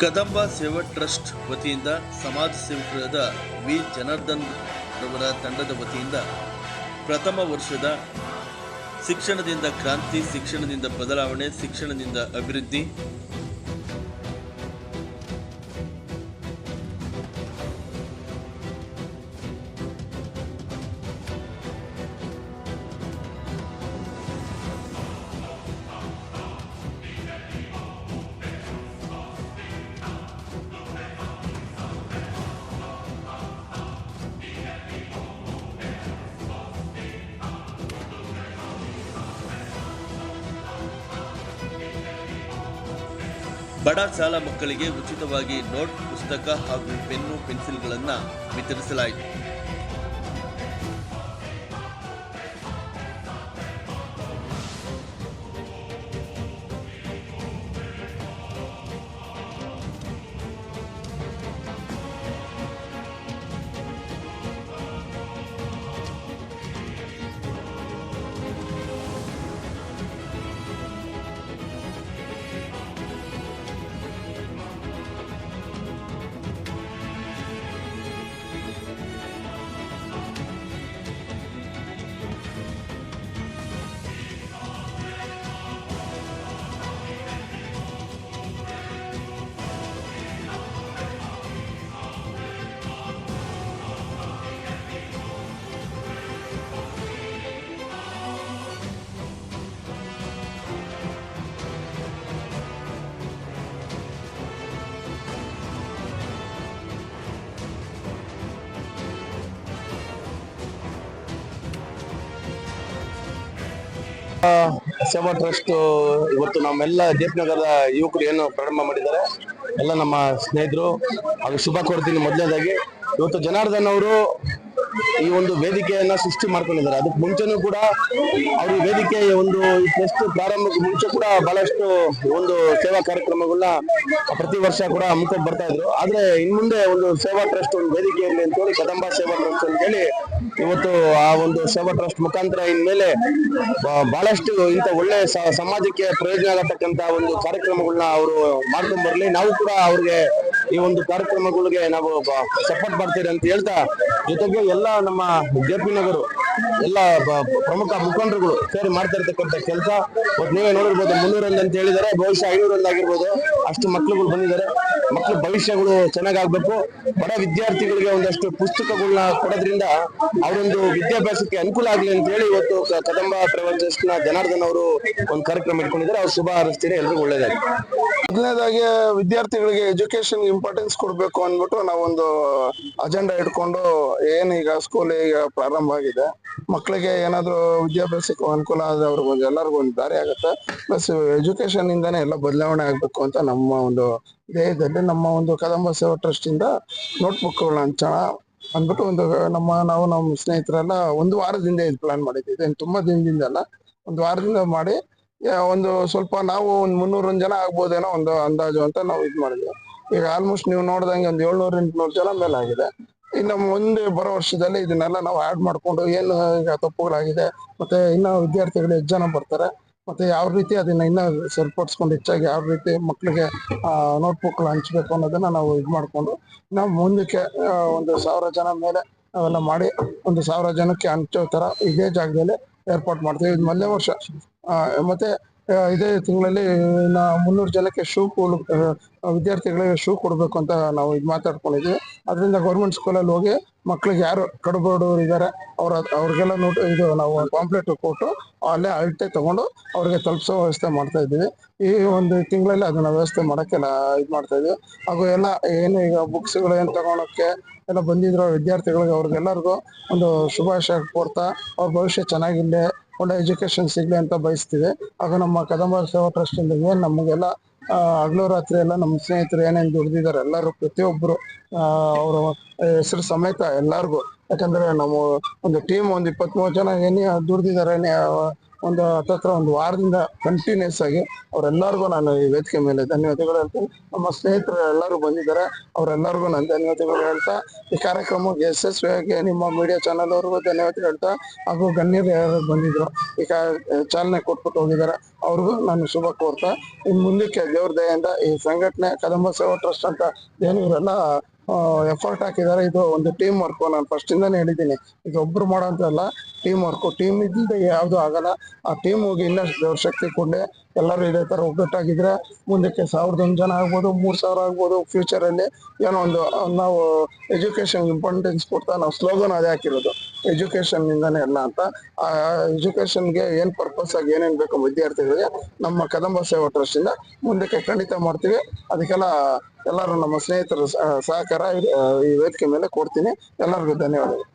ಕದಂಬ ಸೇವಾ ಟ್ರಸ್ಟ್ ವತಿಯಿಂದ ಸಮಾಜ ಸೇವಕರಾದ ವಿ. ಜನಾರ್ದನ್ ರವರ ತಂಡದ ವತಿಯಿಂದ ಪ್ರಥಮ ವರ್ಷದ ಶಿಕ್ಷಣದಿಂದ ಕ್ರಾಂತಿ, ಶಿಕ್ಷಣದಿಂದ ಬದಲಾವಣೆ, ಶಿಕ್ಷಣದಿಂದ ಅಭಿವೃದ್ಧಿ ಬಡ ಶಾಲಾ ಮಕ್ಕಳಿಗೆ ಉಚಿತವಾಗಿ ನೋಟ್ ಪುಸ್ತಕ ಹಾಗೂ ಪೆನ್ನು ಪೆನ್ಸಿಲ್ಗಳನ್ನು ವಿತರಿಸಲಾಯಿತು. ಸೇವಾ ಟ್ರಸ್ಟ್, ಇವತ್ತು ನಮ್ಮೆಲ್ಲ ದೀಪನಗರದ ನಗರದ ಯುವಕರು ಏನು ಪ್ರಾರಂಭ ಮಾಡಿದ್ದಾರೆ. ಎಲ್ಲ ನಮ್ಮ ಸ್ನೇಹಿತರು, ಹಾಗೂ ಶುಭ ಕೋರ್ತೀನಿ ಮೊದಲನೇದಾಗಿ. ಇವತ್ತು ಜನಾರ್ದನ್ ಅವರು ಈ ಒಂದು ವೇದಿಕೆಯನ್ನ ಸೃಷ್ಟಿ ಮಾಡ್ಕೊಂಡಿದ್ದಾರೆ. ಅದಕ್ಕೆ ಮುಂಚೆನೂ ಕೂಡ ಅವ್ರ ವೇದಿಕೆ ಒಂದು ಟೆಸ್ಟ್ ಪ್ರಾರಂಭಕ್ಕೆ ಮುಂಚೆ ಕೂಡ ಬಹಳಷ್ಟು ಒಂದು ಸೇವಾ ಕಾರ್ಯಕ್ರಮಗಳನ್ನ ಪ್ರತಿ ವರ್ಷ ಕೂಡ ಹಮ್ಮಿಕೊಂಡು ಬರ್ತಾ ಇದ್ರು. ಆದ್ರೆ ಇನ್ ಮುಂದೆ ಒಂದು ಸೇವಾ ಟ್ರಸ್ಟ್ ಒಂದು ವೇದಿಕೆ ಇರಲಿ ಅಂತ ಹೇಳಿ, ಕದಂಬ ಸೇವಾ ಟ್ರಸ್ಟ್ ಅಂತ ಹೇಳಿ ಇವತ್ತು ಆ ಒಂದು ಸೇವಾ ಟ್ರಸ್ಟ್ ಮುಖಾಂತರ ಇನ್ಮೇಲೆ ಬಹಳಷ್ಟು ಇಂಥ ಒಳ್ಳೆ ಸಮಾಜಕ್ಕೆ ಪ್ರಯೋಜನ ಆಗತಕ್ಕಂತ ಒಂದು ಕಾರ್ಯಕ್ರಮಗಳನ್ನ ಅವರು ಮಾಡ್ಕೊಂಡ್ ಬರ್ಲಿ. ನಾವು ಕೂಡ ಅವ್ರಿಗೆ ಈ ಒಂದು ಕಾರ್ಯಕ್ರಮಗಳಿಗೆ ನಾವು ಸಪೋರ್ಟ್ ಮಾಡ್ತೀರಿ ಅಂತ ಹೇಳ್ತಾ, ಜೊತೆಗೆ ಎಲ್ಲ ನಮ್ಮ ಜೆ ಪಿ ನಗರು, ಎಲ್ಲ ಪ್ರಮುಖ ಮುಖಂಡರುಗಳು ಸೇರಿ ಮಾಡ್ತಾ ಇರ್ತಕ್ಕಂಥ ಕೆಲಸ. ನೀವೇ ನೋಡಿರ್ಬೋದು, ಮುನ್ನೂರೊಂದು ಅಂತ ಹೇಳಿದ್ದಾರೆ ಬಹುಶಃ ಐನೂರೊಂದು ಆಗಿರ್ಬೋದು. ಅಷ್ಟು ಮಕ್ಳುಗಳು ಬಂದಿದ್ದಾರೆ. ಮಕ್ಕಳ ಭವಿಷ್ಯಗಳು ಚೆನ್ನಾಗಾಗ್ಬೇಕು. ಬಡ ವಿದ್ಯಾರ್ಥಿಗಳಿಗೆ ಒಂದಷ್ಟು ಪುಸ್ತಕಗಳನ್ನ ಕೊಡೋದ್ರಿಂದ ಅವರೊಂದು ವಿದ್ಯಾಭ್ಯಾಸಕ್ಕೆ ಅನುಕೂಲ ಆಗಲಿ ಅಂತ ಹೇಳಿ ಇವತ್ತು ಕದಂಬ ನ ಜನಾರ್ದನ್ ಅವರು ಒಂದು ಕಾರ್ಯಕ್ರಮ ಇಟ್ಕೊಂಡಿದ್ದಾರೆ. ಅವ್ರು ಶುಭ ಹಾರೈಸ್ತೀರಿ ಎಲ್ರಿಗೂ ಒಳ್ಳೇದಾಗಿ ಮೊದಲನೇದಾಗಿ ವಿದ್ಯಾರ್ಥಿಗಳಿಗೆ ಎಜುಕೇಶನ್ ಇಂಪಾರ್ಟೆನ್ಸ್ ಕೊಡಬೇಕು ಅಂದ್ಬಿಟ್ಟು ನಾವೊಂದು ಅಜೆಂಡಾ ಇಟ್ಕೊಂಡು ಏನು ಈಗ ಸ್ಕೂಲ್ ಈಗ ಪ್ರಾರಂಭ ಆಗಿದೆ. ಮಕ್ಕಳಿಗೆ ಏನಾದ್ರು ವಿದ್ಯಾಭ್ಯಾಸಕ್ಕೆ ಅನುಕೂಲ ಆದ್ರೆ ಅವ್ರಿಗೆ ಒಂದು ಎಲ್ಲರಿಗೂ ಒಂದು ದಾರಿ ಆಗುತ್ತೆ. ಪ್ಲಸ್ ಎಜುಕೇಶನ್ ಇಂದಾನೆ ಎಲ್ಲ ಬದಲಾವಣೆ ಆಗ್ಬೇಕು ಅಂತ ನಮ್ಮ ಒಂದು ದೇಹದಲ್ಲಿ ನಮ್ಮ ಒಂದು ಕದಂಬ ಸೇವಾ ಟ್ರಸ್ಟ್ ಇಂದ ನೋಟ್ಬುಕ್ಗಳನ್ನ ಹಂಚೋಣ ಅಂದ್ಬಿಟ್ಟು ಒಂದು ನಮ್ಮ, ನಾವು ನಮ್ಮ ಸ್ನೇಹಿತರೆಲ್ಲ ಒಂದು ವಾರದಿಂದ ಇದು ಪ್ಲಾನ್ ಮಾಡಿದ್ವಿ ಇದೇನು ತುಂಬಾ ದಿನದಿಂದ ಅಲ್ಲ, ಒಂದು ವಾರದಿಂದ ಮಾಡಿ ಒಂದು ಸ್ವಲ್ಪ ನಾವು ಒಂದು ಮುನ್ನೂರೊಂದು ಜನ ಆಗ್ಬೋದೇನೋ ಒಂದು ಅಂದಾಜು ಅಂತ ನಾವು ಇದು ಮಾಡಿದ್ವಿ. ಈಗ ಆಲ್ಮೋಸ್ಟ್ ನೀವು ನೋಡ್ದಂಗೆ ಒಂದು ಏಳ್ನೂರ, ಎಂಟುನೂರು ಜನ ಮೇಲೆ ಆಗಿದೆ ಇನ್ನು ಮುಂದೆ ಬರೋ ವರ್ಷದಲ್ಲಿ ಇದನ್ನೆಲ್ಲ ನಾವು ಆ್ಯಡ್ ಮಾಡಿಕೊಂಡು ಏನು ಈಗ ತಪ್ಪುಗಳಾಗಿದೆ, ಮತ್ತೆ ಇನ್ನು ವಿದ್ಯಾರ್ಥಿಗಳು ಹೆಚ್ಚು ಜನ ಬರ್ತಾರೆ, ಮತ್ತೆ ಯಾವ ರೀತಿ ಅದನ್ನ ಇನ್ನ ಸರಿಪಡಿಸ್ಕೊಂಡು ಹೆಚ್ಚಾಗಿ ಯಾವ ರೀತಿ ಮಕ್ಕಳಿಗೆ ನೋಟ್ಬುಕ್ಗಳು ಹಂಚ್ಬೇಕು ಅನ್ನೋದನ್ನ ನಾವು ಇದು ಮಾಡಿಕೊಂಡು ನಾವು ಮುಂದಕ್ಕೆ ಒಂದು ಸಾವಿರ ಜನ ಮೇಲೆ ಅವೆಲ್ಲ ಮಾಡಿ ಒಂದು ಸಾವಿರ ಜನಕ್ಕೆ ಹಂಚೋ ತರ ಇದೇ ಜಾಗದಲ್ಲಿ ಏರ್ಪಾಟ್ ಮಾಡ್ತೀವಿ. ಇದು ಮೊದಲನೇ ವರ್ಷ ಮತ್ತೆ ಇದೇ ತಿಂಗಳಲ್ಲಿ ನಾ ಮುನ್ನೂರು ಜನಕ್ಕೆ ಶೂ ವಿದ್ಯಾರ್ಥಿಗಳಿಗೆ ಶೂ ಕೊಡಬೇಕು ಅಂತ ನಾವು ಇದು ಮಾತಾಡ್ಕೊಂಡಿದ್ವಿ. ಅದರಿಂದ ಗೌರ್ಮೆಂಟ್ ಸ್ಕೂಲಲ್ಲಿ ಹೋಗಿ ಮಕ್ಳಿಗೆ ಯಾರು ಕಡುಬಡವರು ಇದ್ದಾರೆ ಅವ್ರ ಅವ್ರಿಗೆಲ್ಲ ನೋಟ್, ಇದು ನಾವು ಪಾಂಪ್ಲೆಟ್ ಕೊಟ್ಟು ಅಲ್ಲೇ ಅಳತೆ ತಗೊಂಡು ಅವ್ರಿಗೆ ತಲುಪಿಸೋ ವ್ಯವಸ್ಥೆ ಮಾಡ್ತಾ ಇದ್ದೀವಿ. ಈ ಒಂದು ತಿಂಗಳಲ್ಲಿ ಅದನ್ನ ವ್ಯವಸ್ಥೆ ಮಾಡಕ್ಕೆಲ್ಲ ಇದು ಮಾಡ್ತಾ ಇದ್ದೀವಿ. ಹಾಗೂ ಎಲ್ಲ ಏನು ಈಗ ಬುಕ್ಸ್ಗಳು ಏನು ತಗೊಳಕ್ಕೆ ಎಲ್ಲ ಬಂದಿದ್ರು, ವಿದ್ಯಾರ್ಥಿಗಳಿಗೆ ಅವ್ರಿಗೆಲ್ಲರಿಗೂ ಒಂದು ಶುಭಾಶಯ ಕೊಡ್ತಾ ಅವ್ರ ಭವಿಷ್ಯ ಚೆನ್ನಾಗಿರ್ಲಿ ಒಳ್ಳೆ ಎಜುಕೇಶನ್ ಸಿಗ್ಲಿ ಅಂತ ಬಯಸ್ತೀವಿ. ಹಾಗೂ ನಮ್ಮ ಕದಂಬ ಸೇವಾ ಟ್ರಸ್ಟ್ ಇಂದ ನಮಗೆಲ್ಲ ಹಗಲು ರಾತ್ರಿ ಎಲ್ಲ ನಮ್ಮ ಸ್ನೇಹಿತರು ಏನೇನು ದುಡ್ದಿದ್ದಾರೆ ಎಲ್ಲರೂ ಪ್ರತಿಯೊಬ್ಬರು ಅವರು ಹೆಸರು ಸಮೇತ ಎಲ್ಲಾರ್ಗು. ಯಾಕಂದ್ರೆ ನಾವು ಒಂದು ಟೀಮ್ ಒಂದ್ ಇಪ್ಪತ್ತ್ ಜನ ಏನೇ ದುಡ್ದಿದ್ದಾರೆ ಒಂದು ಹತ್ತತ್ರ ಒಂದು ವಾರದಿಂದ ಕಂಟಿನ್ಯೂಸ್ ಆಗಿ ಅವರೆಲ್ಲರಿಗೂ ನಾನು ಈ ವೇದಿಕೆ ಮೇಲೆ ಧನ್ಯವಾದಗಳು ಹೇಳ್ತೀನಿ. ನಮ್ಮ ಸ್ನೇಹಿತರು ಎಲ್ಲರೂ ಬಂದಿದ್ದಾರೆ. ಅವರೆಲ್ಲರಿಗೂ ನಾನು ಧನ್ಯವಾದಗಳು ಹೇಳ್ತಾ, ಈ ಕಾರ್ಯಕ್ರಮಕ್ಕೆ ಯಶಸ್ವಿಯಾಗಿ ನಿಮ್ಮ ಮೀಡಿಯಾ ಚಾನಲ್ ಅವ್ರಿಗೂ ಧನ್ಯವಾದ ಹೇಳ್ತಾ, ಹಾಗೂ ಗಣ್ಯರು ಯಾರು ಬಂದಿದ್ರು, ಈ ಚಾಲನೆ ಕೊಟ್ಬಿಟ್ಟು ಹೋಗಿದ್ದಾರೆ, ಅವ್ರಿಗೂ ನಾನು ಶುಭ ಕೋರ್ತಾ. ಇನ್ನು ಮುಂದಕ್ಕೆ ದೇವ್ರ ದಯೆಯಿಂದ ಈ ಸಂಘಟನೆ ಕದಂಬ ಸೇವಾ ಟ್ರಸ್ಟ್ ಅಂತ ಏನು ಎಫರ್ಟ್ ಹಾಕಿದ್ದಾರೆ. ಇದು ಒಂದು ಟೀಮ್ ವರ್ಕ್ ನಾನು ಫಸ್ಟ್ ಇಂದಾನೆ ಹೇಳಿದ್ದೀನಿ. ಇದು ಒಬ್ರು ಮಾಡೋಂತಲ್ಲ ಟೀಮ್ ವರ್ಕ್ ಟೀಮ್ ಇದ್ದಿದ್ದ ಯಾವುದು ಆಗಲ್ಲ. ಆ ಟೀಮ್ ಹೋಗಿ ಇನ್ನಷ್ಟು ಶಕ್ತಿ ಕೊಡ್ಲಿ. ಎಲ್ಲರೂ ಇದೇ ತರ ಒಗ್ಗಟ್ಟಾಗಿದ್ರೆ ಮುಂದಕ್ಕೆ ಸಾವಿರದ ಒಂದು ಜನ ಆಗ್ಬೋದು, ಮೂರ್ ಸಾವಿರ ಆಗ್ಬೋದು ಫ್ಯೂಚರ್ ಅಲ್ಲಿ ಏನೋ ಒಂದು ನಾವು ಎಜುಕೇಶನ್ ಇಂಪಾರ್ಟೆನ್ಸ್ ಕೊಡ್ತಾ ನಾವು ಸ್ಲೋಗನ್ ಅದೇ ಹಾಕಿರೋದು. ಎಜುಕೇಶನ್ ಇಂದಾನೆ ಎಲ್ಲ ಅಂತ. ಆ ಎಜುಕೇಶನ್ಗೆ ಏನ್ ಪರ್ಪಸ್ ಆಗಿ ಏನೇನ್ ಬೇಕು ವಿದ್ಯಾರ್ಥಿಗಳಿಗೆ ನಮ್ಮ ಕದಂಬ ಸೇವಾ ಟ್ರಸ್ಟ್ ಇಂದ ಮುಂದಕ್ಕೆ ಖಂಡಿತ ಮಾಡ್ತೀವಿ. ಅದಕ್ಕೆಲ್ಲ ಎಲ್ಲರೂ ನಮ್ಮ ಸ್ನೇಹಿತರು ಸಹಕಾರ ಈ ವೇದಿಕೆ ಮೇಲೆ ಕೊಡ್ತೀನಿ. ಎಲ್ಲರಿಗೂ ಧನ್ಯವಾದಗಳು.